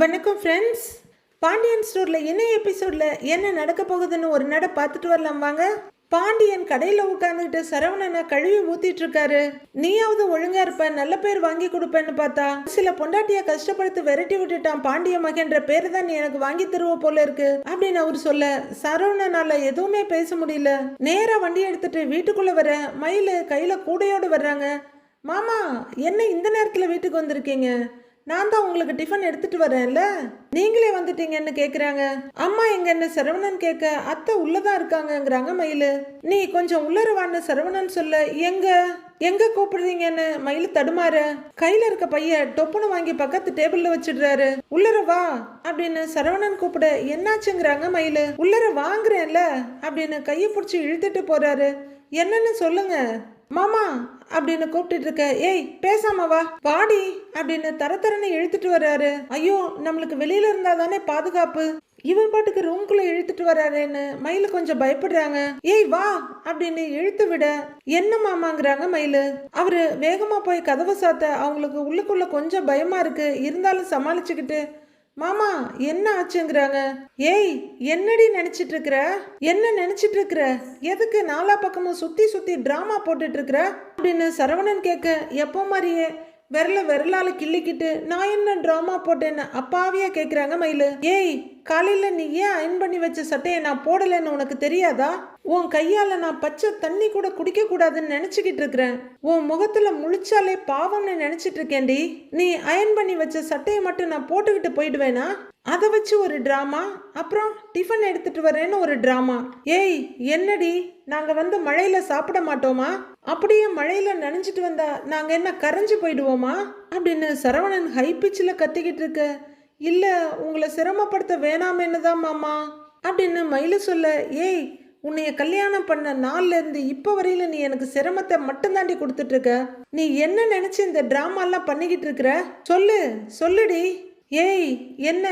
வணக்கம் ஃப்ரெண்ட்ஸ் பாண்டியன் ஸ்டோரில் என்ன எபிசோடில் என்ன நடக்க போகுதுன்னு ஒரு நட பார்த்துட்டு வரலாம் வாங்க. பாண்டியன் கடையில் உட்காந்துக்கிட்டு சரவணனை கழுவி ஊத்திட்டு இருக்காரு. நீயாவது ஒழுங்கா இருப்ப நல்ல பேர் வாங்கி கொடுப்பேன்னு பார்த்தா. சில பொண்டாட்டிய கஷ்டப்படுத்தி விரட்டி விட்டுட்டான் பாண்டிய மகன்ற பேர் தான் நீ எனக்கு வாங்கி தருவ போல இருக்கு. அப்படின்னு அவர் சொல்ல சரவணனால எதுவுமே பேச முடியல. நேரா வண்டி எடுத்துட்டு வீட்டுக்குள்ள வர மயிலு கையில கூடையோடு வர்றாங்க. மாமா என்ன இந்த நேரத்தில் வீட்டுக்கு வந்திருக்கீங்க? நான் தான் உங்களுக்கு டிஃபன் எடுத்துட்டு வரேன்ல? நீங்களே வந்துட்டீங்கன்னு கேக்குறாங்க. அம்மா எங்கன்னு சரவணன் கேட்க அத்தை உள்ளதான் இருக்காங்கங்கிறாங்க மயிலு. நீ கொஞ்சம் உள்ளரவான்னு சரவணன் சொல்ல எங்க? எங்க கூப்பிடுறீங்கன்னு? மயில் தடுமாற. கையில இருக்க பைய டொப்புன்னு வாங்கி பக்கத்து டேபிள்ல வச்சிடுறாரு. உள்ளர வா அப்படின்னு சரவணன் கூப்பிட என்னாச்சுங்கிறாங்க மயில்? உள்ளர வாங்குறேன்ல? அப்படின்னு கையை பிடிச்சி இழுத்துட்டு போறாரு. என்னன்னு சொல்லுங்க. மாமா அப்படின்னு கூப்பிட்டு இருக்க. ஏய் பேசாம வா. வாடி அப்படின்னு தர தரன்னு இழுத்துட்டு வர்றாரு. ஐயோ நம்மளுக்கு வெளியில இருந்தா தானே பாதுகாப்பு. இவர் பாட்டுக்கு ரூம்குள்ள இழுத்துட்டு வர்றாருன்னு மயிலு கொஞ்சம் பயப்படுறாங்க. ஏய் வா அப்படின்னு இழுத்து விட என்ன மாமாங்கிறாங்க மயிலு? அவரு வேகமா போய் கதவை சாத்த அவங்களுக்கு உள்ளுக்குள்ள கொஞ்சம் பயமா இருக்கு. இருந்தாலும் சமாளிச்சுக்கிட்டு மாமா என்ன ஆச்சுங்கிறாங்க? ஏய் என்னடி நினைச்சிட்டு இருக்கிற என்ன நினைச்சிட்டு இருக்கிற எதுக்கு நாலா பக்கமும் சுத்தி சுத்தி டிராமா போட்டுட்டு இருக்கிற அப்படின்னு சரவணன் கேட்க எப்போ மாதிரியே விரல விரலால கிள்ளிக்கிட்டு நான் என்ன டிராமா போட்டேன்னு அப்பாவியா கேக்குறாங்க மயிலு. ஏய் காலையில நீ ஏன் அயன் பண்ணி வச்ச சட்டையை நான் போடலைன்னு உனக்கு தெரியாதா? உன் கையால நான் பச்சை தண்ணி கூட குடிக்க கூடாதுன்னு நினைச்சுக்கிட்டு இருக்கிறேன். உன் முகத்துல முழிச்சாலே பாவம்னு நினைச்சிட்டு இருக்கேன்டி. நீ அயன் பண்ணி வச்ச சட்டையை மட்டும் நான் போட்டுக்கிட்டு போயிடுவேனா? அதை வச்சு ஒரு டிராமா அப்புறம் டிஃபன் எடுத்துட்டு வரேன்னு ஒரு டிராமா ஏய் என்னடி? நாங்க வந்து மழையில சாப்பிட மாட்டோமா? அப்படியே மழையில நனைஞ்சிட்டு வந்தா நாங்க என்ன கரைஞ்சு போயிடுவோமா? அப்படின்னு சரவணன் ஹை பிச்சில் கத்திக்கிட்டு இருக்க. இல்ல உங்களை சிரமப்படுத்த வேணாமேன்னு தான் மாமா அப்படின்னு மயில சொல்ல ஏய் உன்னைய கல்யாணம் பண்ண நாள்ல இருந்து இப்ப வரையில நீ எனக்கு சிரமத்தை மட்டும்தாண்டி கொடுத்துட்டு இருக்க நீ என்ன நினைச்சு இந்த டிராமா எல்லாம் பண்ணிக்கிட்டு இருக்கிற சொல்லு சொல்லுடி. ஏய் என்ன?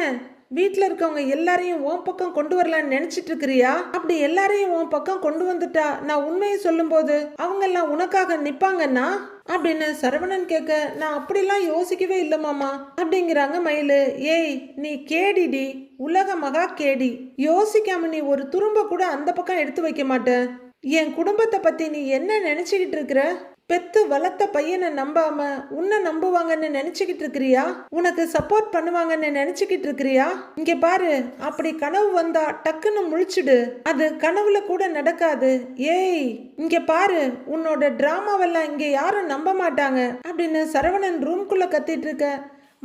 வீட்டில் இருக்கவங்க எல்லாரையும் உன் பக்கம் கொண்டு வரலான்னு நினைச்சிட்டு இருக்கிறியா அப்படி எல்லாரையும் உன் பக்கம் கொண்டு வந்துட்டா நான் உண்மையை சொல்லும்போது அவங்க எல்லாம் உனக்காக நிப்பாங்கன்னா? அப்படின்னு சரவணன் கேட்க நான் அப்படிலாம் யோசிக்கவே இல்லை மாமா. அப்படிங்கிறாங்க மயிலு. ஏய் நீ கேடிடி. உலக மகா கேடி. யோசிக்காம நீ ஒரு துரும்ப கூட அந்த பக்கம் எடுத்து வைக்க மாட்டேன் என் குடும்பத்தை பத்தி நீ என்ன நினைச்சுக்கிட்டு இருக்கிற? பெத்து வளர்த்த பையனை நம்பாம உன்னை நம்புவாங்கன்னு நினைச்சுக்கிட்டு இருக்கிறியா? உனக்கு சப்போர்ட் பண்ணுவாங்கன்னு நினைச்சுக்கிட்டு இருக்கிறியா? இங்க பாரு அப்படி கனவு வந்தா டக்குன்னு முழிச்சுடு. அது கனவுல கூட நடக்காது. ஏய் இங்க பாரு உன்னோட டிராமாவெல்லாம் இங்க யாரும் நம்ப மாட்டாங்க அப்படின்னு சரவணன் ரூம்குள்ள கத்திட்டு இருக்க.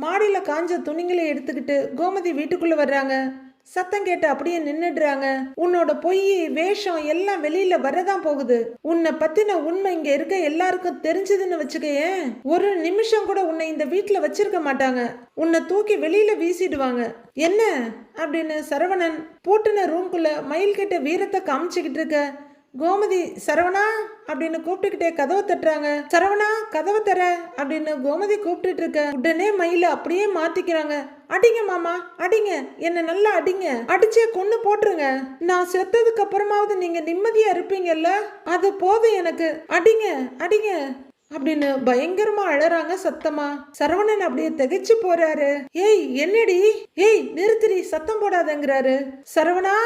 மாடியில காஞ்ச துணிங்களை எடுத்துக்கிட்டு கோமதி வீட்டுக்குள்ள வர்றாங்க. சத்தம் கேட்டு அப்படியே நின்னுடுறாங்க. உன்னோட பொய் வேஷம் எல்லாம் வெளியில வரதான் போகுது. உன்னை பத்தின உண்மை இங்க இருக்க எல்லாருக்கும் தெரிஞ்சதுன்னு வச்சுக்கயேன். ஒரு நிமிஷம் கூட உன்னை இந்த வீட்டுல வச்சிருக்க மாட்டாங்க. உன்னை தூக்கி வெளியில வீசிடுவாங்க. என்ன? அப்படின்னு சரவணன் பூட்டின ரூம்குள்ள மயில் கிட்ட வீரத்தை காமிச்சுக்கிட்டு இருக்க. கோமதி சரவணா? அப்படின்னு கூப்பிட்டுக்கிட்டே கதவை தட்டுறாங்க. சரவணா கதவை தர அப்படின்னு கோமதி கூப்பிட்டுட்டு இருக்க. உடனே மயில அப்படியே மாத்திக்கிறாங்க. அடிங்க மாமா அடிங்க. என்ன நல்லா அடிங்க. அடிச்சே கொன்னு போட்டுருங்க. நான் செத்ததுக்கு அப்புறமாவது நீங்க நிம்மதியா இருப்பீங்கல்ல? அது போதும் எனக்கு. அடிங்க அடிங்க. அப்படின்னு பயங்கரமா அழறாங்க சத்தமா. சரவணன் அப்படியே திகைச்சு போறாரு. ஏய் என்னடி? ஏய் நிறுத்திரி சத்தம் போடாதங்கிறாரு. சரவணா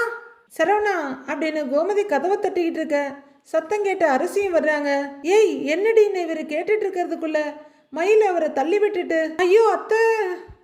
சரவணா அப்படின்னு கோமதி கதவை தட்டிக்கிட்டு இருக்க. சத்தம் கேட்டு அரசியும் வர்றாங்க. ஏய் என்னடின்னு இவர் கேட்டுட்டு இருக்கிறதுக்குள்ள? மயில் அவரை தள்ளி விட்டுட்டு. ஐயோ அத்தை.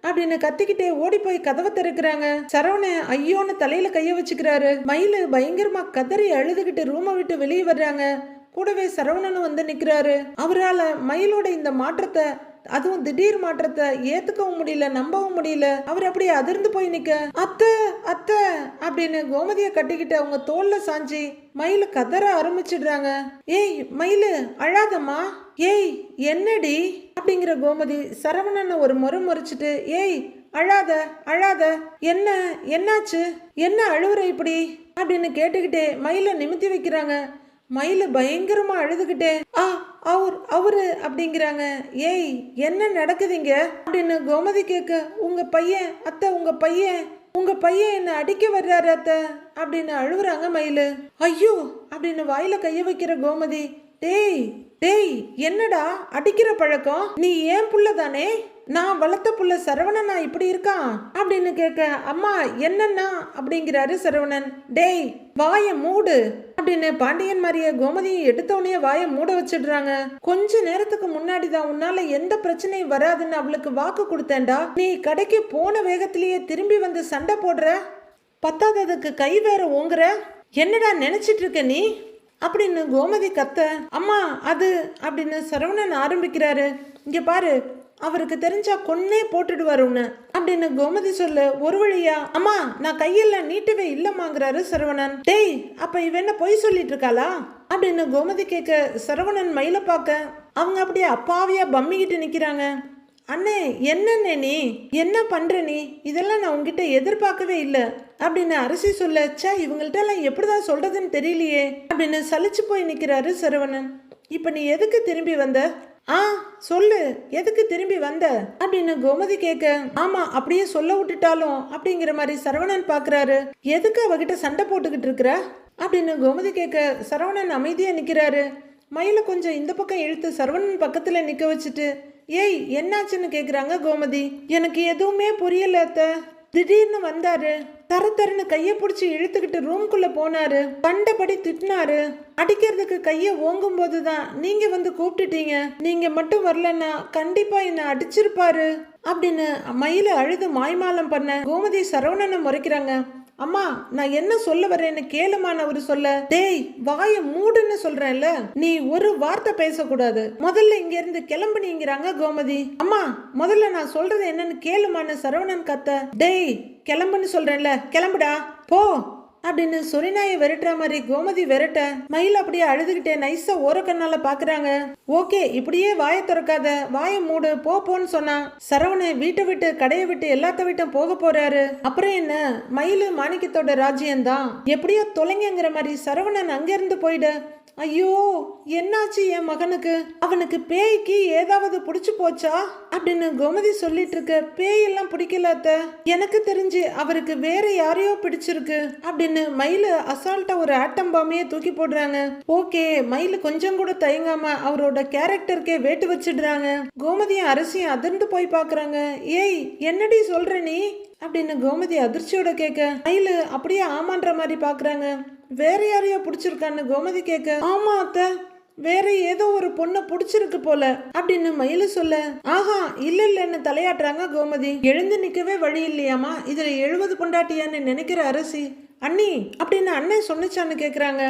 அப்படின்னு கத்திக்கிட்டே ஓடி போய் கதவை திறக்கிறாங்க. சரவணன் ஐயோன்னு தலையில கைய வச்சுக்கிறாரு. மயிலு பயங்கரமா கதறி அழுதுகிட்டு ரூமை விட்டு வெளியே வர்றாங்க. கூடவே சரவணனும் வந்து நிக்கிறாரு. அவரால மயிலோட இந்த மாற்றத்தை அதுவும் திடீர் மாற்றத்தை ஏத்துக்கவும் முடியல நம்பவும் முடியல. அவர் அப்படியே அதிர்ந்து போய் நிக்க. அத்தை அத்தை அப்படின்னு கோமதிய கட்டிக்கிட்டு அவங்க தோல்ல சாஞ்சி மயிலு கதற ஆரம்பிச்சிடுறாங்க. ஏய் மயிலு அழாதம்மா. ஏய் என்னடி? அப்படிங்கிற கோமதி சரவணனை ஒரு முறை முறைச்சிட்டு ஏய் அழாத அழாத. என்ன என்னாச்சு? என்ன அழுவுற இப்படி? அப்படின்னு கேட்டுக்கிட்டே மயில நிமித்தி வைக்கிறாங்க. மயில பயங்கரமா அழுதுகிட்டே ஆ அவர் அவரு அப்படிங்கிறாங்க. ஏய் என்ன நடக்குதுங்க? அப்படின்னு கோமதி கேட்க உங்க பையன் அத்தை உங்க பையன் உங்க பையன் என்ன அடிக்க வர்றாரு அத்தை? அப்படின்னு அழுவுறாங்க மயிலு. ஐயோ அப்படின்னு வாயில கைய வைக்கிற கோமதி டேய் டேய் என்னடா அடிக்கிற பழக்கம்? நீ ஏன் புள்ள தானே? நான் வளர்த்த புள்ள சரவணனா இப்படி இருக்கான் அப்படின்னு கேட்க அம்மா என்னன்னா? அப்படிங்கிறாரு சரவணன். டேய் வாய மூடு அப்படின்னு பாண்டியன் மாதிரியே கோமதியை எடுத்தோடனே வாயை மூட வச்சிடுறாங்க. கொஞ்ச நேரத்துக்கு முன்னாடி தான் உன்னால எந்த பிரச்சனையும் வராதுன்னு அவளுக்கு வாக்கு கொடுத்தேன்டா. நீ கடைக்கு போன வேகத்திலேயே திரும்பி வந்து சண்டை போடுற? பத்தாததுக்கு கை வேற ஓங்குற? என்னடா நினைச்சிட்டு இருக்க நீ? அப்படின்னு கோமதி கத்த அம்மா அது அப்படின்னு சரவணன் ஆரம்பிக்கிறாரு. இங்க பாரு அவருக்கு தெரிஞ்சா கொன்னே போட்டுடுவார் உன்னை. அப்படின்னு கோமதி சொல்ல ஒரு வழியா? அம்மா நான் கையெல்லாம் நீட்டவே இல்லம்மாங்கிறாரு சரவணன். டேய் அப்ப இவ என்ன பொய் சொல்லிட்டு இருக்காளா? அப்படின்னு கோமதி கேட்க சரவணன் மயில பார்க்க. அவங்க அப்படியே அப்பாவியா பம்மிக்கிட்டு நிக்கிறாங்க. அண்ணே என்னண்ணே நீ? என்ன பண்ற நீ? இதெல்லாம் நான் உங்ககிட்ட எதிர்பார்க்கவே இல்லை. அப்படின்னு அரிசி சொல்ல ச்சே இவங்கள்ட்ட எல்லாம் எப்படிதான் சொல்றதுன்னு தெரியலையே. அப்படின்னு சலிச்சு போய் நிக்கிறாரு சரவணன். இப்ப நீ எதுக்கு திரும்பி வந்த? ஆ சொல்லு. எதுக்கு திரும்பி வந்த? அப்படின்னு கோமதி கேட்க ஆமா அப்படியே சொல்ல விட்டுட்டாலும் அப்படிங்கிற மாதிரி சரவணன் பாக்குறாரு. எதுக்கு அவகிட்ட சண்டை போட்டுக்கிட்டு இருக்கிற? அப்படின்னு கோமதி கேட்க சரவணன் அமைதியா நிக்கிறாரு. மயில கொஞ்சம் இந்த பக்கம் இழுத்து சரவணன் பக்கத்துல நிக்க வச்சுட்டு ஏய் என்னாச்சுன்னு கேக்குறாங்க கோமதி? எனக்கு எதுவுமே புரியல அத்தை. திடீர்னு வந்தாரு. தர தரன்னு கையை பிடிச்சி இழுத்துக்கிட்டு ரூம்குள்ள போனாரு. கண்டபடி திட்டினாரு. அடிக்கிறதுக்கு கையை ஓங்கும் போதுதான் நீங்க வந்து கூப்பிட்டுட்டீங்க. நீங்க மட்டும் வரலன்னா கண்டிப்பா என்ன அடிச்சிருப்பாரு. அப்படின்னு மயில அழுது மாய்மாலம் பண்ண கோமதி சரவணனை முறைக்கிறாங்க. அம்மா நான் என்ன சொல்ல வரேன்னு கேளுமான ஒரு சொல்ல டேய் வாய மூடுன்னு சொல்றேன்ல நீ ஒரு வார்த்தை பேசக்கூடாது. முதல்ல இங்க இருந்து கிளம்புனீங்கிறாங்க கோமதி. அம்மா முதல்ல நான் சொல்றது என்னன்னு கேளுமான சரவணன் கத்த. டேய் கிளம்புன்னு சொல்றேன்ல கிளம்புடா போ. அப்படின்னு சொரிநாயை விரட்டுற மாதிரி கோமதி விரட்ட மயில் அப்படியே அழுதுகிட்டே நைஸா ஓரக்கண்ணால பாக்குறாங்க. ஓகே இப்படியே வாயை திறக்காத வாயை மூடு போ போன்னு சொன்னா சரவணன் வீட்டை விட்டு கடையை விட்டு எல்லாத்த விட்டும் போக போறாரு. அப்புறம் என்ன? மயிலு மாணிக்கத்தோட ராஜ்யம்தான். எப்படியோ தொலைங்கிற மாதிரி சரவணன் அங்கிருந்து போயிடு. ஐயோ என்னாச்சு என் மகனுக்கு? அவனுக்கு பேய்க்கு ஏதாவது பிடிச்சு போச்சா? அப்படின்னு கோமதி சொல்லிட்டு இருக்க பேயெல்லாம் பிடிக்கலத்த எனக்கு தெரிஞ்சு அவருக்கு வேற யாரையோ பிடிச்சிருக்கு அப்படின்னு மயிலு அசால்ட்டா ஒரு ஆட்டம் பாமையே தூக்கி போடுறாங்க. ஓகே மயில கொஞ்சம் கூட தயங்காம அவரோட கேரக்டருக்கே வேட்டு வச்சிடுறாங்க. கோமதியும் அரசியும் அதிர்ந்து போய் பாக்குறாங்க. ஏய் என்னடி சொல்ற நீ? அப்படின்னு கோமதி அதிர்ச்சியோட கேட்க மயிலு அப்படியே ஆமான்ற மாதிரி பாக்குறாங்க. வேற யாரையோ பிடிச்சிருக்கான்னு கோமதி கேட்க ஆமா அத்தை வேற ஏதோ ஒரு பொண்ணை பிடிச்சிருக்கு போல. அப்படின்னு மயில சொல்ல ஆஹா இல்ல இல்லன்னு தலையாட்டுறாங்க கோமதி. எழுந்து நிக்கவே வழி இல்லையாமா இதுல எழுபது பொண்டாட்டியான்னு நினைக்கிற அரசி. அண்ணி அப்படின்னு அண்ணன் சொன்னுச்சான்னு கேக்குறாங்க?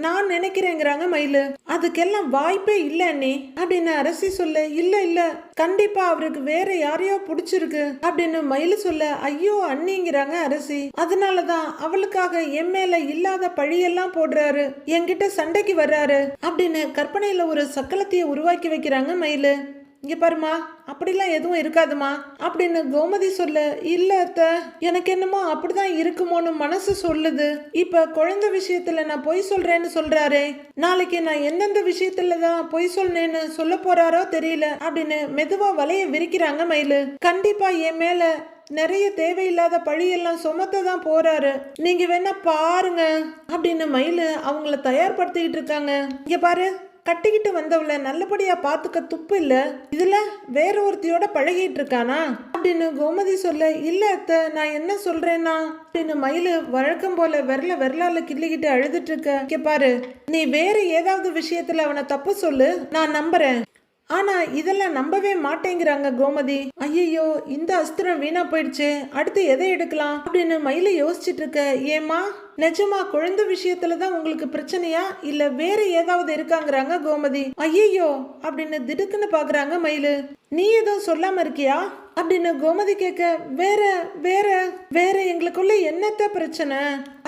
நான் நினைக்கிறேங்கிறாங்க மயிலு. அதுக்கெல்லாம் வாய்ப்பே இல்ல அண்ணி. அப்படின்னு அரசி சொல்ல இல்ல இல்ல. கண்டிப்பா அவருக்கு வேற யாரையோ பிடிச்சிருக்கு அப்படின்னு மயிலு சொல்ல ஐயோ அண்ணிங்கிறாங்க அரசி. அதனாலதான் அவளுக்காக என் மேல இல்லாத பழியெல்லாம் போடுறாரு. என்கிட்ட சண்டைக்கு வர்றாரு அப்படின்னு கற்பனையில ஒரு சக்கலத்தைய உருவாக்கி வைக்கிறாங்க மயிலு. இங்கே பாருமா அப்படிலாம் எதுவும் இருக்காதுமா அப்படின்னு கோமதி சொல்ல இல்ல அத்த எனக்கு என்னமோ அப்படிதான் இருக்குமோன்னு மனசு சொல்லுது. இப்ப குழந்தை விஷயத்துல நான் பொய் சொல்றேன்னு சொல்றாரே நாளைக்கு நான் எந்தெந்த விஷயத்தில் தான் பொய் சொன்னேன்னு சொல்ல போறாரோ தெரியல அப்படின்னு மெதுவா வலைய விரிக்கிறாங்க மயிலு. கண்டிப்பா என் மேல நிறைய தேவையில்லாத பழியெல்லாம் சுமத்த தான் போறாரு. நீங்க வேணா பாருங்க அப்படின்னு மயிலு அவங்கள தயார்படுத்திக்கிட்டு இருக்காங்க. இங்க பாரு கட்டிக்கிட்டு வந்தவளை நல்லபடியா பாத்துக்க துப்பு இல்ல. இதுல வேற ஒருத்தியோட பழகிட்டு இருக்கானா அப்படின்னு கோமதி சொல்ல இல்ல அத்தை நான் என்ன சொல்றேன்னா? அப்படின்னு மயிலு வழக்கம் போல விரல விரலால கிள்ளிக்கிட்டு அழுதுட்டு இருக்க. பாரு நீ வேற ஏதாவது விஷயத்துல அவனை தப்பு சொல்லு நான் நம்புறேன். ஆனா இதெல்லாம் நம்பவே மாட்டேங்கிறாங்க கோமதி. ஐயோ இந்த அஸ்திரம் வீணா போயிடுச்சு. அடுத்து எதை எடுக்கலாம் அப்படின்னு மயில யோசிச்சுட்டு இருக்க ஏமா நிஜமா குழந்தை விஷயத்துல தான் உங்களுக்கு பிரச்சனையா? இல்ல வேற ஏதாவது இருக்காங்கிறாங்க கோமதி? ஐயோ அப்படின்னு திடுக்குன்னு பாக்குறாங்க மயிலு. நீ எதுவும் சொல்லாம இருக்கியா? அப்படின்னு கோமதி கேட்க வேற வேற வேற எங்களுக்குள்ள என்னத்த பிரச்சனை?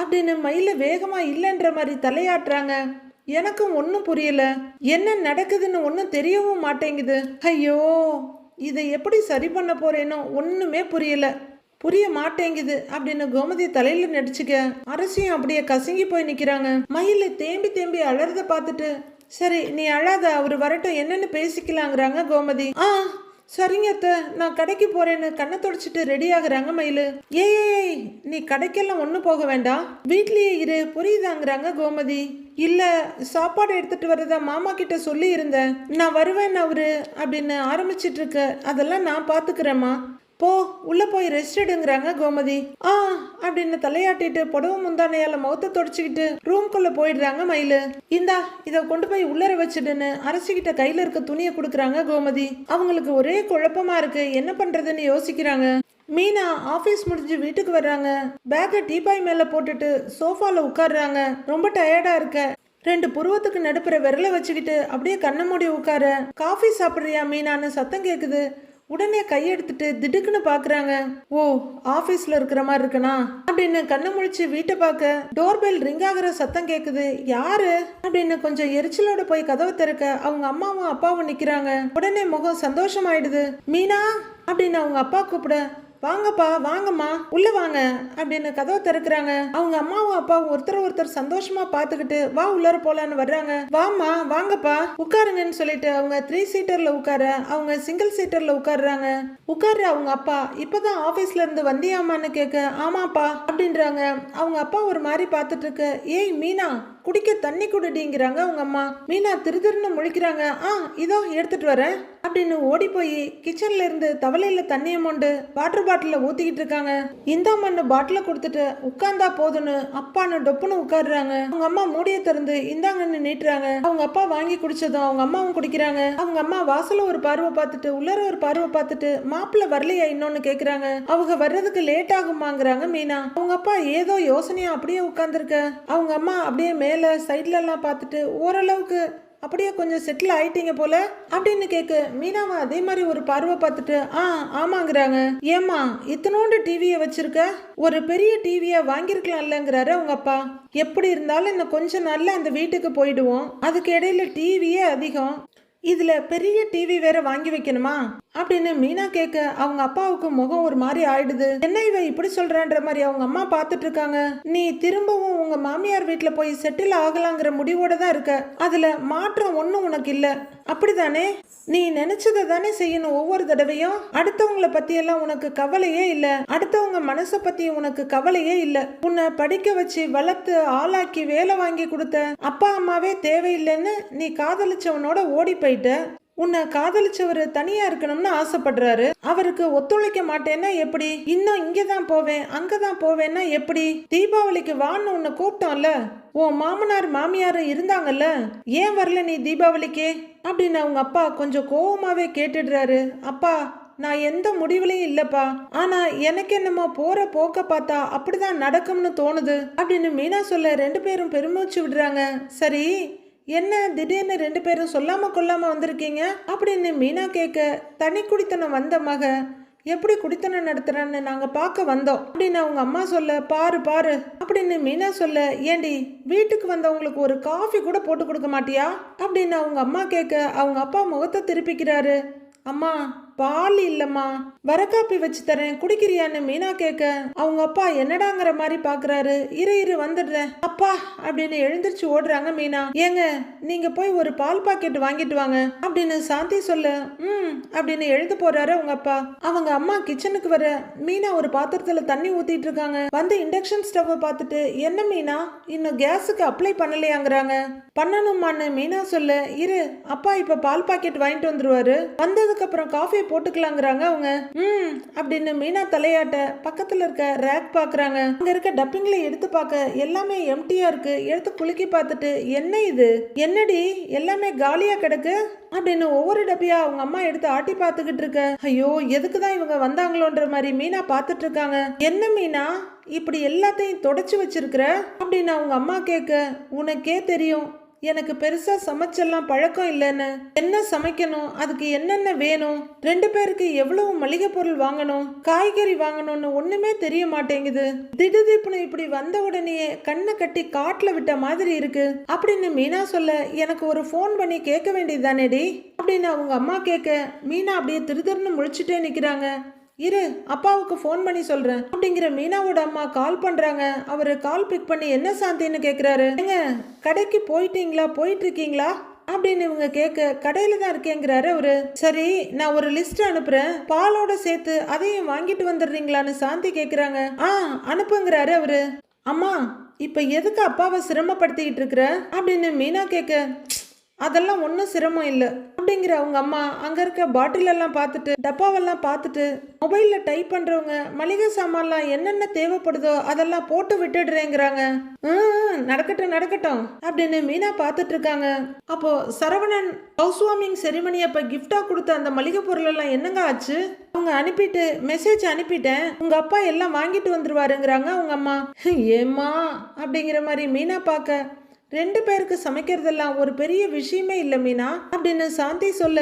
அப்படின்னு மயில வேகமா இல்லைன்ற மாதிரி தலையாட்டுறாங்க. எனக்கும் ஒன்றும் புரியல. என்ன நடக்குதுன்னு ஒன்றும் தெரியவும் மாட்டேங்குது. ஐயோ இதை எப்படி சரி பண்ண போறேனோ ஒன்றுமே புரியல. புரிய மாட்டேங்குது அப்படின்னு கோமதி தலையில நடிச்சுக்க. அரசியும் அப்படியே கசங்கி போய் நிக்கிறாங்க. மயில தேம்பி தேம்பி அழறத பார்த்துட்டு சரி நீ அழாத அவர் வரட்டும் என்னன்னு பேசிக்கலாங்கிறாங்க கோமதி. ஆ சரிங்க நான் கடைக்கு போறேன்னு கண்ணை தொடச்சிட்டு ரெடி ஆகுறாங்க மயிலு. ஏய், ஏய் நீ கடைக்கெல்லாம் ஒன்றும் போக வேண்டாம். வீட்லயே இரு புரியுதாங்கிறாங்க கோமதி. இல்லை சாப்பாடு எடுத்துகிட்டு வரதா மாமா கிட்ட சொல்லி இருந்தேன் நான் வருவேன் அவரு அப்படின்னு ஆரம்பிச்சிட்டு இருக்க அதெல்லாம் நான் பார்த்துக்கிறேம்மா போ உள்ளே போய் ரெஸ்ட் எடுங்கிறாங்க கோமதி. ஆ அப்படின்னு தலையாட்டிட்டு புடவை முந்தானையால் முகத்தை தொடச்சிக்கிட்டு ரூம்குள்ளே போயிடுறாங்க மயிலு. இந்தா இதை கொண்டு போய் உள்ளர வச்சுடுன்னு அரசிக்கிட்ட கையில் இருக்க துணியை கொடுக்குறாங்க கோமதி. அவங்களுக்கு ஒரே குழப்பமா இருக்குது என்ன பண்ணுறதுன்னு யோசிக்கிறாங்க. மீனா ஆஃபீஸ் முடிஞ்சு வீட்டுக்கு வர்றாங்க. பேக்கை டீபாய் மேலே போட்டுட்டு சோஃபாவில் உட்காடுறாங்க ரொம்ப டயர்டாக இருக்க. ரெண்டு புருவத்துக்கு நடுப்புற விரல வச்சுக்கிட்டு அப்படியே கண்ணை மூடி உட்கார. காஃபி சாப்பிட்றியா மீனான்னு சத்தம் கேட்குது உடனே கையெடுத்துட்டு திடுக்குன்னு பாக்குறாங்க. ஓ ஆபீஸ்ல இருக்கிற மாதிரி இருக்கனா? அப்படின்னு கண்ணை முழிச்சு வீட்டை பார்க்க டோர்பெல் ரிங் ஆகுற சத்தம் கேக்குது. யாரு? அப்படின்னு கொஞ்சம் எரிச்சலோட போய் கதவை திறக்க அவங்க அம்மாவும் அப்பாவும் நிக்கிறாங்க. உடனே முகம் சந்தோஷமாயிடுது. மீனா? அப்படின்னு அவங்க அப்பா கூப்பிட வாங்கப்பா வாங்கம்மா உள்ள வாங்க அப்படின்னு கதவை திறக்கிறாங்க. அவங்க அம்மாவும் அப்பாவும் ஒருத்தர் ஒருத்தர் சந்தோஷமா பாத்துக்கிட்டு வா உள்ளார போலான்னு வர்றாங்க. வாமா வாங்கப்பா உட்காருங்கன்னு சொல்லிட்டு அவங்க த்ரீ சீட்டர்ல உட்கார அவங்க சிங்கிள் சீட்டர்ல உட்காருறாங்க. உட்காருற அவங்க அப்பா இப்பதான் ஆபீஸ்ல இருந்து வந்தியாமான்னு கேட்க ஆமாப்பா அப்படின்றாங்க. அவங்க அப்பா ஒரு மாதிரி பார்த்துட்டு இருக்க ஏய் மீனா குடிக்க தண்ணி குடுடிங்கிறாங்க அவங்க அம்மா. மீனா திரு திருன்னு முழிக்கிறாங்க. ஆ இதோ எடுத்துட்டு வரேன். அப்படின்னு ஓடி போய் கிச்சன்ல இருந்து தவளையில தண்ணியை மொண்டு வாட்டர் பாட்டில ஊத்திக்கிட்டு இருக்காங்க. இந்த மண்ணு பாட்டில கொடுத்துட்டு உட்கார்ந்தா போதுன்னு அப்பான்னு டொப்புன்னு உட்காருறாங்க. அவங்க அம்மா மூடிய திறந்து இந்தாங்கன்னு நீட்டுறாங்க. அவங்க அப்பா வாங்கி குடிச்சதும் அவங்க அம்மாவும் குடிக்கிறாங்க. அவங்க அம்மா வாசல்ல ஒரு பார்வை பார்த்துட்டு உள்ளர ஒரு பார்வை பார்த்துட்டு மாப்பிள்ள வரலையா இன்னொன்னு கேக்குறாங்க. அவங்க வர்றதுக்கு லேட் ஆகுமாங்கிறாங்க மீனா. அவங்க அப்பா ஏதோ யோசனையா அப்படியே உட்கார்ந்துருக்க. அவங்க அம்மா அப்படியே மேல சைட்ல சைட்லலாம் பார்த்துட்டு ஓரளவுக்கு அப்படியே கொஞ்சம் செட்டில் ஆயிட்டீங்க போல அப்படின்னு கேட்கு மீனாவை அதே மாதிரி ஒரு பார்வை பார்த்துட்டு ஆ ஆமாங்கிறாங்க. ஏம்மா இத்தனோண்டு டிவியை வச்சிருக்க? ஒரு பெரிய டிவியை வாங்கியிருக்கலாம்லங்கிறாரு உங்க அப்பா. எப்படி இருந்தாலும் இன்னும் கொஞ்ச நாள்ல அந்த வீட்டுக்கு போயிடுவோம். அதுக்கு இடையில டிவியே அதிகம். இதில் பெரிய டிவி வேற வாங்கி வைக்கணுமா? அப்படின்னு மீனா கேட்க அவங்க அப்பாவுக்கு முகம் ஒரு மாதிரி ஆயிடுது. என்ன இவ இப்படி சொல்றான்ற மாதிரி அவங்க அம்மா பார்த்துட்டு இருக்காங்க. நீ திரும்பவும் உங்க மாமியார் வீட்டில் போய் செட்டில் ஆகலாங்கிற முடிவோட தான் இருக்க. அதுல மாற்றம் ஒன்றும் உனக்கு இல்லை. அப்படிதானே? நீ நினைச்சதை தானே செய்யணும் ஒவ்வொரு தடவையும்? அடுத்தவங்கள பத்தியெல்லாம் உனக்கு கவலையே இல்ல. அடுத்தவங்க மனசை பத்தி உனக்கு கவலையே இல்ல. உன்னை படிக்க வச்சு வளர்த்து ஆளாக்கி வேலை வாங்கி கொடுத்த அப்பா அம்மாவே தேவையில்லைன்னு நீ காதலிச்சவனோட ஓடி போயிட்ட. உன்னை காதலிச்சவர் தனியா இருக்கணும்னு ஆசைப்படுறாரு. அவருக்கு ஒத்துழைக்க மாட்டேன்னா எப்படி? இன்னும் இங்கதான் போவேன் அங்கதான் போவேன்னா எப்படி? தீபாவளிக்கு வான்னு உன்னை கூப்பிட்டோம்ல. உன் மாமனார் மாமியார் இருந்தாங்கல்ல? ஏன் வரல நீ தீபாவளிக்கு? அப்படின்னு அவங்க அப்பா கொஞ்சம் கோவமாகவே கேட்டுடுறாரு. அப்பா நான் எந்த முடிவுலையும் இல்லைப்பா. ஆனால் எனக்கு என்னமோ போகிற போக்க பார்த்தா அப்படிதான் நடக்கும்னு தோணுது அப்படின்னு மீனா சொல்ல ரெண்டு பேரும் பெருமூச்சு விடுறாங்க. சரி என்ன திடீர்னு ரெண்டு பேரும் சொல்லாமல் கொள்ளாமல் வந்திருக்கீங்க? அப்படின்னு மீனா கேட்க தனி குடித்தனம் வந்த மக எப்படி குடித்தனம் நடத்துறான்னு நாங்கள் பார்க்க வந்தோம். அப்படின்னு அவங்க அம்மா சொல்ல பாரு பாரு அப்படின்னு மீனா சொல்ல ஏண்டி வீட்டுக்கு வந்தவங்களுக்கு ஒரு காஃபி கூட போட்டு கொடுக்க மாட்டியா? அப்படின்னு அவங்க அம்மா கேட்க அவங்க அப்பா முகத்தை திருப்பிக்கிறாரு. அம்மா பால் இல்லம்மா. வரக்காப்பி வச்சு தரேன். குடிக்கிறியான்னு மீனா கேட்க அவங்க அப்பா என்னடாங்கிற மாதிரி பாக்குறாரு. இரு இரு வந்துடுறேன். அப்பா அப்படின்னு எழுந்திருச்சு ஓடுறாங்க மீனா. ஏங்க நீங்க போய் ஒரு பால் பாக்கெட் வாங்கிட்டு வாங்க. அப்படின்னு சாந்தி சொல்லு ம் அப்படின்னு எழுத போறாரு அவங்க அப்பா. அவங்க அம்மா கிச்சனுக்கு வர மீனா ஒரு பாத்திரத்துல தண்ணி ஊத்திட்டு இருக்காங்க. வந்து இண்டக்ஷன் ஸ்டவ்வை பார்த்துட்டு என்ன மீனா? இன்னும் கேஸுக்கு அப்ளை பண்ணலையாங்கிறாங்க. பண்ணணுமான்னு மீனா சொல்லு இரு அப்பா இப்ப பால் பாக்கெட் வாங்கிட்டு வந்துருவாரு. வந்ததுக்கு அப்புறம் காஃபி போட்டுக்கலாங்கிறாங்க அவங்க. ம் அப்படின்னு மீனா தலையாட்ட பக்கத்துல இருக்க ரேக் பாக்குறாங்க. அங்க இருக்க டப்பிங்ல எடுத்து பார்க்க எல்லாமே எம்டியா இருக்கு. எடுத்து குலுக்கி பார்த்துட்டு என்ன இது? என்னடி? எல்லாமே காலியா கிடக்கு? அப்படின்னு ஒவ்வொரு டப்பியா அவங்க அம்மா எடுத்து ஆட்டி பார்த்துக்கிட்டு இருக்க. ஐயோ எதுக்கு தான் இவங்க வந்தாங்களோன்ற மாதிரி மீனா பார்த்துட்டு இருக்காங்க. என்ன மீனா? இப்படி எல்லாத்தையும் தொடச்சி வச்சிருக்கிற? அப்படின்னு அவங்க அம்மா கேட்க உனக்கே தெரியும். எனக்கு பெருசா சமைச்செல்லாம் பழக்கம் இல்லைன்னு. என்ன சமைக்கணும்? அதுக்கு என்னென்ன வேணும்? ரெண்டு பேருக்கு எவ்வளவு மளிகை பொருள் வாங்கணும்? காய்கறி வாங்கணும்னு ஒண்ணுமே தெரிய மாட்டேங்குது. திடுதிப்புனு இப்படி வந்த உடனேயே கண்ணை கட்டி காட்டுல விட்ட மாதிரி இருக்கு. அப்படின்னு மீனா சொல்ல எனக்கு ஒரு ஃபோன் பண்ணி கேட்க வேண்டியதுதானேடி அப்படின்னு அவங்க அம்மா கேட்க மீனா அப்படியே திருதர்னு முழிச்சுட்டே நிக்கிறாங்க. இரு அப்பாவுக்கு ஃபோன் பண்ணி சொல்கிறேன் அப்படிங்கிற மீனாவோட அம்மா கால் பண்ணுறாங்க அவர் கால் பிக் பண்ணி என்ன சாந்தின்னு கேட்குறாரு ஏங்க கடைக்கு போயிட்டீங்களா? போயிட்டு இருக்கீங்களா அப்படின்னு இவங்க கேட்க கடையில தான் இருக்கேங்கிறாரு அவரு. சரி நான் ஒரு லிஸ்ட் அனுப்புறேன். பாலோட சேர்த்து அதையும் வாங்கிட்டு வந்துடுறீங்களான்னு சாந்தி கேட்குறாங்க ஆ அனுப்புங்கிறாரு அவரு. அம்மா இப்ப எதுக்கு அப்பாவை சிரமப்படுத்திக்கிட்டு இருக்கிற? அப்படின்னு மீனா கேட்க அதெல்லாம் ஒன்றும் சிரமம் இல்லை. அப்படிங்கிற அவங்க அம்மா அங்கே இருக்க பாட்டிலெல்லாம் பார்த்துட்டு டப்பாவெல்லாம் பார்த்துட்டு மொபைலில் டைப் பண்ணுறவங்க மளிகை சாமான்லாம் என்னென்ன தேவைப்படுதோ அதெல்லாம் போட்டு விட்டுடுறேங்கிறாங்க. "ம், நடக்கட்டும் நடக்கட்டும் அப்படின்னு மீனா பார்த்துட்டு இருக்காங்க அப்போ சரவணன் ஹவுஸ் வார்மிங் செரிமனி அப்போ கிஃப்டாக கொடுத்த அந்த மளிகை பொருள் எல்லாம் என்னங்க ஆச்சு? அவங்க அனுப்பிட்டு மெசேஜ் அனுப்பிட்டேன். உங்க அப்பா எல்லாம் வாங்கிட்டு வந்துருவாருங்கிறாங்க அவங்க அம்மா. ஏம்மா? அப்படிங்கிற மாதிரி மீனா பார்க்க ரெண்டு பேருக்கு சமைக்கிறதெல்லாம் ஒரு பெரிய விஷயமே இல்லை மீனா. அப்படின்னு சாந்தி சொல்ல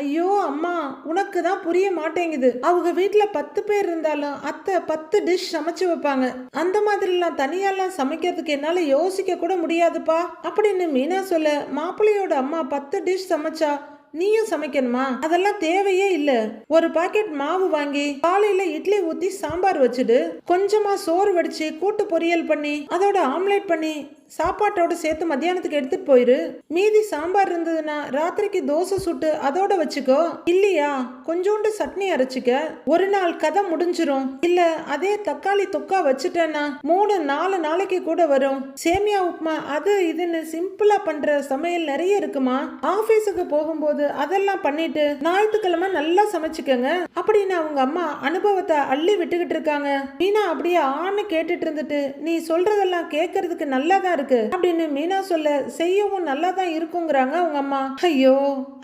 ஐயோ அம்மா உனக்கு தான் புரிய மாட்டேங்குது. அவங்க வீட்டில் பத்து பேர் இருந்தாலும் அத்தை பத்து டிஷ் சமைச்சு வைப்பாங்க. அந்த மாதிரிலாம் தனியாலாம் சமைக்கிறதுக்கு என்னால் யோசிக்க கூட முடியாதுப்பா. அப்படின்னு மீனா சொல்ல மாப்பிள்ளையோட அம்மா பத்து டிஷ் சமைச்சா நீயும் சமைக்கணுமா? அதெல்லாம் தேவையே இல்ல. ஒரு பாக்கெட் மாவு வாங்கி காலையில இட்லி ஊத்தி சாம்பார் வச்சுடு. கொஞ்சமா சோறு வடிச்சு கூட்டு பொரியல் பண்ணி அதோட ஆம்லேட் பண்ணி சாப்பாட்டோடு சேர்த்து மத்தியானத்துக்கு எடுத்துட்டு போயிரு. மீதி சாம்பார் இருந்ததுன்னா ராத்திரிக்கு தோசை சுட்டு அதோட வச்சுக்கோ. இல்லையா? கொஞ்சோண்டு சட்னி அரைச்சிக்க. ஒரு நாள் கதை முடிஞ்சிரும். இல்ல அதே தக்காளி தொக்கா வச்சுட்டேன்னா மூணு நாலு நாளைக்கு கூட வரும். சேமியா உப்புமா அது இதுன்னு சிம்பிளா பண்ற சமையல் நிறைய இருக்குமா? ஆபீஸுக்கு போகும்போது அதெல்லாம் பண்ணிட்டு ஞாயிற்றுக்கிழமை நல்லா சமைச்சுக்கங்க. அப்படின்னு அவங்க அம்மா அனுபவத்தை அள்ளி விட்டுக்கிட்டு இருக்காங்க. மீனா அப்படியே ஆன்னு கேட்டுட்டு இருந்துட்டு நீ சொல்றதெல்லாம் கேட்கறதுக்கு நல்லா தான் இருக்கு. அப்படின்னு மீனா சொல்ல செய்யவும் நல்லா தான் இருக்குங்கிறாங்க அவங்க அம்மா. ஐயோ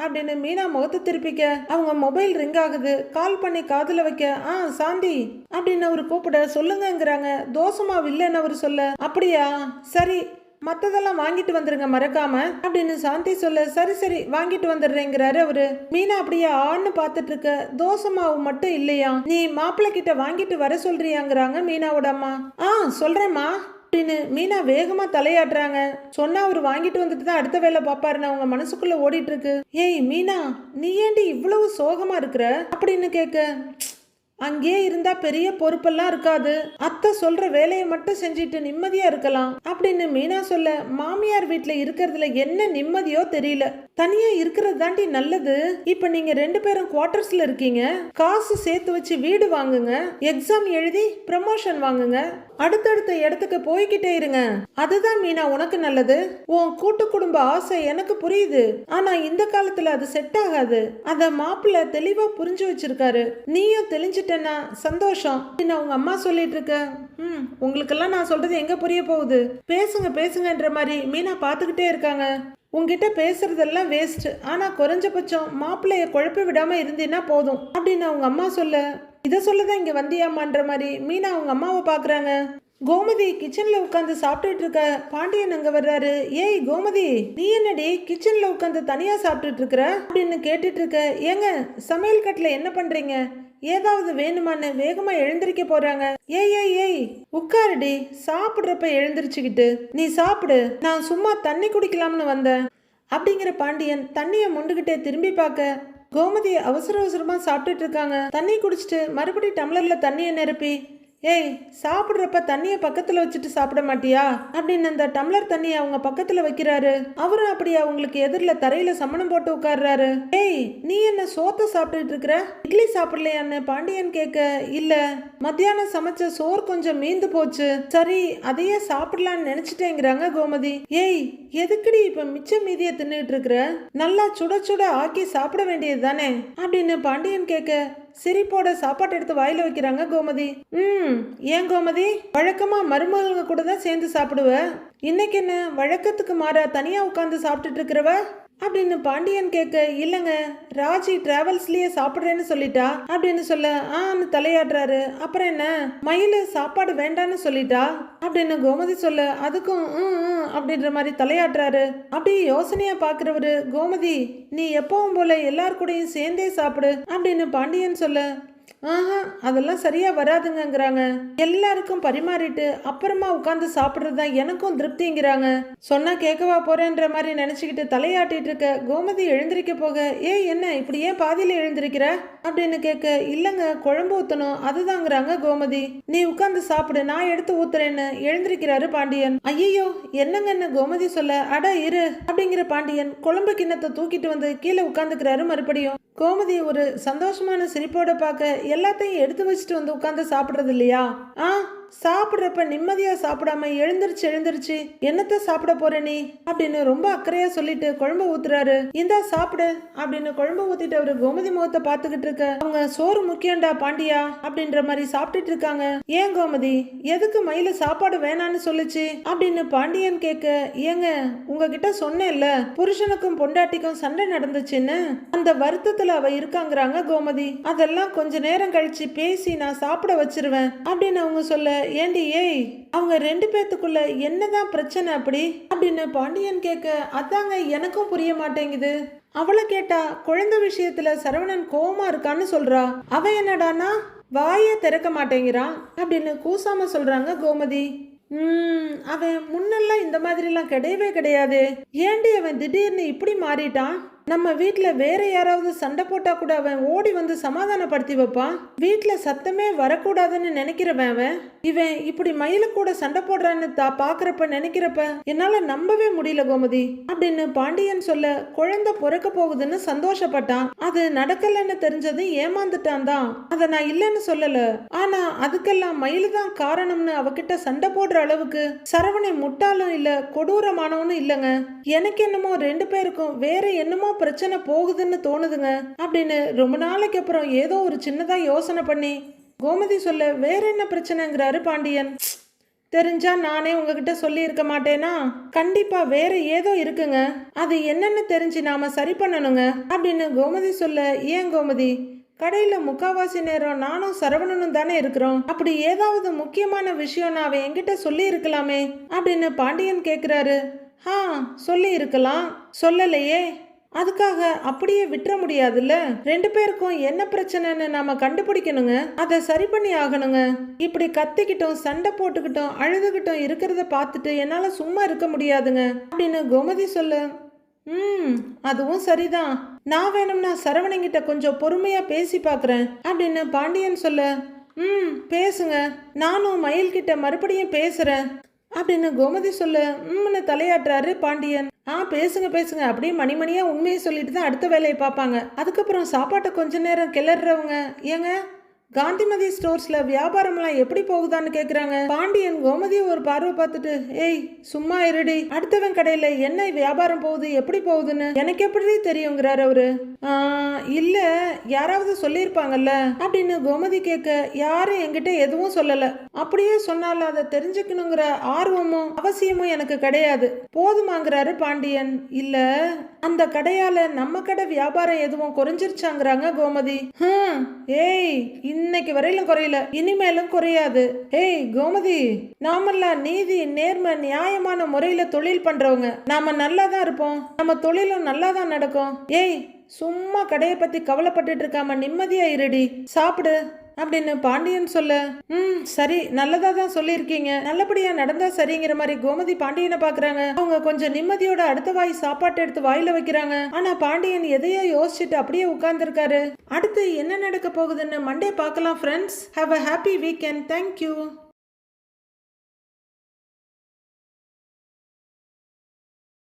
அப்படின்னு மீனா முகத்தை திருப்பிக்க அவங்க மொபைல் ரிங் ஆகுது. கால் பண்ணி காதுல வைக்க. ஆ சாந்தி அப்படின்னு அவர் கூப்பிட சொல்லுங்கங்கிறாங்க. தோசமா இல்லைன்னு அவர் சொல்ல அப்படியா? சரி மத்ததெல்லாம் வாங்கிட்டு வந்துருங்க மறக்காம அப்படின்னு சாந்தி சொல்ல சரி சரி வாங்கிட்டு வந்துடுறேங்கிறாரு அவரு. மீனா அப்படியே ஆன்னு பார்த்துட்டு இருக்க தோசை மாவு மட்டும் இல்லையா? நீ மாப்பிள்ளை கிட்ட வாங்கிட்டு வர சொல்றியாங்கிறாங்க மீனாவோட அம்மா. ஆ சொல்றேம்மா. அப்படின்னு மீனா வேகமாக தலையாடுறாங்க சொன்னா அவர் வாங்கிட்டு வந்துட்டு தான் அடுத்த வேலை பாப்பாருன்னு அவங்க மனசுக்குள்ள ஓடிட்டு இருக்கு ஏய் மீனா நீ ஏண்டி இவ்வளவு சோகமா இருக்கிற? அப்படின்னு கேட்க அங்கேயே இருந்தா பெரிய பொறுப்பெல்லாம் இருக்காது. அத்தை சொல்ற வேலையை மட்டும் செஞ்சுட்டு நிம்மதியா இருக்கலாம். அப்படின்னு மீனா சொல்ல மாமியார் வீட்டுல இருக்கிறதுல என்ன நிம்மதியோ தெரியல. தனியா இருக்கிறது தாண்டி நல்லது. இப்ப நீங்க ரெண்டு பேரும் குவார்டர்ஸ்ல இருக்கீங்க. காசு சேர்த்து வச்சு வீடு வாங்குங்க. எக்ஸாம் எழுதி ப்ரமோஷன் வாங்குங்க. அடுத்தடுத்த இடத்துக்கு போய்கிட்டே இருங்க. அதுதான் மீனா உனக்கு நல்லது. உன் கூட்டு குடும்ப ஆசை எனக்கு புரியுது. ஆனா இந்த காலத்துல அது செட் ஆகாது. அத மாப்பிள்ள தெளிவா புரிஞ்சு வச்சிருக்காரு. நீயும் தெளிஞ்சிட்டனா சந்தோஷம். அப்படின்னு அவங்க அம்மா சொல்லிட்டு இருக்க? ம் உங்களுக்கெல்லாம் நான் சொல்றது எங்க புரிய போகுது? பேசுங்க பேசுங்கன்ற மாதிரி மீனா பார்த்துக்கிட்டே இருக்காங்க. உங்ககிட்ட பேசுறதெல்லாம் வேஸ்ட் ஆனா குறைஞ்சபட்சம் மாப்பிள்ளைய குழப்பி விடாம இருந்தீன்னா போதும். அப்படின்னு அவங்க அம்மா சொல்ல இதை சொல்லதான் இங்க வந்தியாமான்ற மாதிரி மீனா அவங்க அம்மாவை பாக்குறாங்க. கோமதி கிச்சன்ல உட்காந்து சாப்பிட்டுட்டு இருக்க பாண்டியன் அங்க வர்றாரு. ஏய் கோமதி நீ என்னடி கிச்சன்ல உட்காந்து தனியா சாப்பிட்டுட்டு இருக்கிற? அப்படின்னு கேட்டுட்டு இருக்க ஏங்க சமையல் கட்டுல என்ன பண்றீங்க? ஏதாவது வேணுமான்னு வேகமா எழுந்திருக்க போறாங்க. ஏய் ஏய் ஏய் உட்காருடி. சாப்பிடுறப்ப எழுந்திருச்சுக்கிட்டு. நீ சாப்பிடு. நான் சும்மா தண்ணி குடிக்கலாம்னு வந்தேன். அப்படிங்கிற பாண்டியன் தண்ணியை முண்டுகிட்டே திரும்பி பார்க்க கோமதி அவசர அவசரமா சாப்பிட்டுட்டு இருக்காங்க. தண்ணி குடிச்சிட்டு மறுபடியும் டம்ளர்ல தண்ணியை நிரப்பி ஏய் சாப்பிட்றப்ப தண்ணியை பக்கத்தில் வச்சுட்டு சாப்பிட மாட்டியா? அப்படின்னு அந்த டம்ளர் தண்ணியை அவங்க பக்கத்தில் வைக்கிறாரு. அவரும் அப்படி அவங்களுக்கு எதிரில் தரையில் சமணம் போட்டு உட்கார்றாரு. ஏய் நீ என்ன சோத்தை சாப்பிட்டுட்டு இருக்கிற? இட்லி சாப்பிடலையான்னு பாண்டியன் கேட்க இல்லை மத்தியானம் சமைச்ச சோறு கொஞ்சம் மீந்து போச்சு. சரி அதையே சாப்பிடலான்னு நினைச்சிட்டேங்கிறாங்க கோமதி. ஏய் எதுக்குடி இப்ப மிச்சம் மீதியை தின்னுட்டு இருக்கிற? நல்லா சுட சுட ஆக்கி சாப்பிட வேண்டியது தானே அப்படின்னு பாண்டியன் கேட்க சிரிப்போட சாப்பாடு எடுத்து வாயில வைக்கிறாங்க கோமதி. ம் ஏன் கோமதி? வழக்கமா மருமகளுங்க கூட தான் சேர்ந்து சாப்பிடுவ. இன்னைக்கு என்ன வழக்கத்துக்கு மாற தனியா உட்காந்து சாப்பிட்டுட்டு இருக்கிறவ? அப்படின்னு பாண்டியன் கேட்க இல்லைங்க ராஜி டிராவல்ஸ்லயே சாப்பிட்றேன்னு சொல்லிட்டா? அப்படின்னு சொல்ல ஆன்னு தலையாடுறாரு அப்புறம் என்ன? மயில் சாப்பாடு வேண்டான்னு சொல்லிட்டா? அப்படின்னு கோமதி சொல்ல அதுக்கும் ம் ம் அப்படின்ற மாதிரி தலையாட்டுறாரு. அப்படியே யோசனையா பாக்குறவரு கோமதி நீ எப்பவும் போல எல்லார் கூடயும் சேர்ந்தே சாப்பிடு அப்படின்னு பாண்டியன் சொல்ல ஆஹா அதெல்லாம் சரியா வராதுங்கங்கிறாங்க. எல்லாருக்கும் பரிமாறிட்டு அப்புறமா உட்காந்து சாப்பிட்றது தான் எனக்கும் திருப்திங்கிறாங்க. சொன்னா கேட்கவா போறேன்ற மாதிரி நினச்சிக்கிட்டு தலையாட்டிட்டு இருக்க கோமதி எழுந்திருக்க போக ஏ என்ன இப்படி ஏன் பாதியில எழுந்திருக்கிற? அப்படின்னு கேட்க இல்லைங்க குழம்பு ஊற்றணும் அதுதாங்கிறாங்க கோமதி. நீ உட்காந்து சாப்பிடு நான் எடுத்து ஊத்துறேன்னு எழுந்திருக்கிறாரு பாண்டியன். ஐயோ என்னங்கன்னு கோமதி சொல்ல? அட இரு அப்படிங்கிற பாண்டியன் குழம்பு கிண்ணத்தை தூக்கிட்டு வந்து கீழே உட்காந்துக்கிறாரு மறுபடியும். கோமதி ஒரு சந்தோஷமான சிரிப்போட பார்க்க எல்லாத்தையும் எடுத்து வச்சுட்டு வந்து உட்காந்து சாப்பிட்றது இல்லையா? ஆ? சாப்பிட்றப்ப நிம்மதியா சாப்பிடாம எழுந்திருச்சு எழுந்திருச்சு என்னத்த சாப்பிட போற நீ? அப்படின்னு ரொம்ப அக்கறையா சொல்லிட்டு குழம்பு ஊத்துறாரு. இந்தா சாப்பிடு அப்படின்னு குழம்பு ஊத்திட்டு அவரு கோமதி முகத்தை பார்த்துக்கிட்டு இருக்க அவங்க சோறு முக்கியம்டா பாண்டியா அப்படின்ற மாதிரி சாப்பிட்டுட்டு இருக்காங்க. ஏன் கோமதி எதுக்கு மயில சாப்பாடு வேணான்னு சொல்லுச்சு? அப்படின்னு பாண்டியன் கேட்க ஏங்க உங்ககிட்ட சொன்னேன்ல புருஷனுக்கும் பொண்டாட்டிக்கும் சண்டை நடந்துச்சுன்னு? அந்த வருத்தத்துல அவ இருக்காங்கறாங்க கோமதி. அதெல்லாம் கொஞ்ச நேரம் கழிச்சு பேசி நான் சாப்பிட வச்சிருவேன் அப்படின்னு அவங்க சொல்ல ஏண்டி ஏய் அவங்க ரெண்டு பேத்துக்குள்ள என்னதான் பிரச்சனை அப்படி? அப்படின்னு பாண்டியன் கேட்க அதாங்க எனக்கும் புரிய மாட்டேங்குது. அவளை கேட்டா குழந்தை விஷயத்துல சரவணன் கோவமா இருக்கான்னு சொல்றா. அவ என்னடானா வாயே திறக்க மாட்டேங்கிறான் அப்படின்னு கூசாம சொல்றாங்க கோமதி. ம் அவன் முன்னெல்லாம் இந்த மாதிரிலாம் கிடையவே கிடையாது. ஏண்டி அவன் திடீர்னு இப்படி மாறிட்டான்? நம்ம வீட்டில் வேற யாராவது சண்டை போட்டா கூட அவன் ஓடி வந்து சமாதானப்படுத்தி வைப்பான் வீட்டில் சத்தமே வரக்கூடாதுன்னு நினைக்கிறவன் அவன்? இவன் இப்படி மயில கூட சண்டை போடுறான்னு தா பாக்குறப்ப நினைக்கிறப்ப என்னால நம்பவே முடியல கோமதி. அப்படின்னு பாண்டியன் சொல்ல குழந்தை பிறக்க போகுதுன்னு சந்தோஷப்பட்டான். அது நடக்கலன்னு தெரிஞ்சது ஏமாந்துட்டான் தான். அதை நான் இல்லைன்னு சொல்லல. ஆனா அதுக்கெல்லாம் மயிலு தான் காரணம்னு அவகிட்ட சண்டை போடுற அளவுக்கு சரவணை முட்டாளும் இல்ல கொடூரமானவனும் இல்லைங்க. எனக்கு என்னமோ ரெண்டு பேருக்கும் வேற என்னமோ பிரச்சனை போகுதுன்னு தோணுதுங்க அப்படின்னு ரொம்ப நாளைக்கு அப்புறம் ஏதோ ஒரு சின்னதா யோசனை பண்ணி கோமதி சொல்ல வேற என்ன பிரச்சனைங்கிறாரு பாண்டியன்? தெரிஞ்சா நானே உங்ககிட்ட சொல்லி இருக்க மாட்டேனா? கண்டிப்பா வேற ஏதோ இருக்குங்க. அது என்னன்னு தெரிஞ்சு நாம சரி பண்ணணுங்க. அப்படின்னு கோமதி சொல்ல ஏன் கோமதி? கடையில முக்காவாசி நேரம் நானும் சரவணனும் தானே இருக்கிறோம். அப்படி ஏதாவது முக்கியமான விஷயம் நான் அவன் என்கிட்ட சொல்லி இருக்கலாமே அப்படின்னு பாண்டியன் கேக்குறாரு. ஆ சொல்லி இருக்கலாம் சொல்லலையே. அதுக்காக அப்படியே விட்டுற முடியாதுல்ல? ரெண்டு பேருக்கும் என்ன பிரச்சனைன்னு நாம கண்டுபிடிக்கணுங்க. அதை சரி பண்ணி ஆகணுங்க. இப்படி கத்திக்கிட்டும் சண்டை போட்டுக்கிட்டும் அழுதுகிட்டும் இருக்கிறத பார்த்துட்டு என்னால சும்மா இருக்க முடியாதுங்க. அப்படின்னு கோமதி சொல்லு. ம் அதுவும் சரிதான். நான் வேணும்னா சரவணங்கிட்ட கொஞ்சம் பொறுமையா பேசி பார்க்குறேன். அப்படின்னு பாண்டியன் சொல்லு. ம் பேசுங்க. நானும் மயில்கிட்ட மறுபடியும் பேசுறேன். அப்படின்னு கோமதி சொல்லு. ம்னு தலையாட்டுறாரு பாண்டியன். ஆ பேசுங்க பேசுங்க. அப்படியே மணிமணியாக உண்மையை சொல்லிட்டு தான் அடுத்த வேலையை பார்ப்பாங்க. அதுக்கப்புறம் சாப்பாட்டை கொஞ்ச நேரம் கிளறவங்க ஏங்க? காந்திமதி ஸ்டோர்ஸ்ல வியாபாரம்லாம் எப்படி போகுதான்னு கேக்குறாங்க. பாண்டியன் கோமதியை ஒரு பார்வை பார்த்துட்டு ஏய் சும்மா இருடி. அடுத்தவன் கடையில என்ன வியாபாரம் போகுது எப்படி போகுதுன்னு எனக்கு எப்படி தெரியுங்கிறாரு அவரு. "ஆ, இல்ல யாராவது சொல்லியிருப்பாங்கல்ல அப்படின்னு கோமதி கேட்க யாரும் என்கிட்ட எதுவும் சொல்லல. அப்படியே சொன்னால அதை தெரிஞ்சுக்கணுங்கிற ஆர்வமும் அவசியமும் எனக்கு கிடையாது. போதுமாங்கிறாரு பாண்டியன். இல்ல அந்த கடையால நம்ம கடை வியாபாரம் எதுவும் குறைஞ்சிருச்சாங்கிறாங்க கோமதி. ஹம், ஏய் இன்னைக்கு வரையிலும் குறையல. இனிமேலும் குறையாது. ஏய் கோமதி நாமெல்லாம் நீதி நேர்மை நியாயமான முறையில தொழில் பண்றவங்க. நாம நல்லா தான் இருப்போம். நம்ம தொழிலும் நல்லா தான் நடக்கும். ஏய் சும்மா கடையை பத்தி கவலைப்பட்டுட்டு இருக்காம நிம்மதியா இருடி. சாப்பிடு. அப்படின்னு பாண்டியன் சொல்ல ம் சரி நல்லதா தான் சொல்லியிருக்கீங்க. நல்லபடியா நடந்தா சரிங்கிற மாதிரி கோமதி பாண்டியனை பாக்குறாங்க. அவங்க கொஞ்சம் நிம்மதியோட அடுத்த வாய் சாப்பாட்டு எடுத்து வாயில வைக்கிறாங்க. ஆனா பாண்டியன் எதையோ யோசிச்சுட்டு அப்படியே உட்கார்ந்துருக்காரு. அடுத்து என்ன நடக்க போகுதுன்னு மண்டே பார்க்கலாம் friends have a happy weekend thank you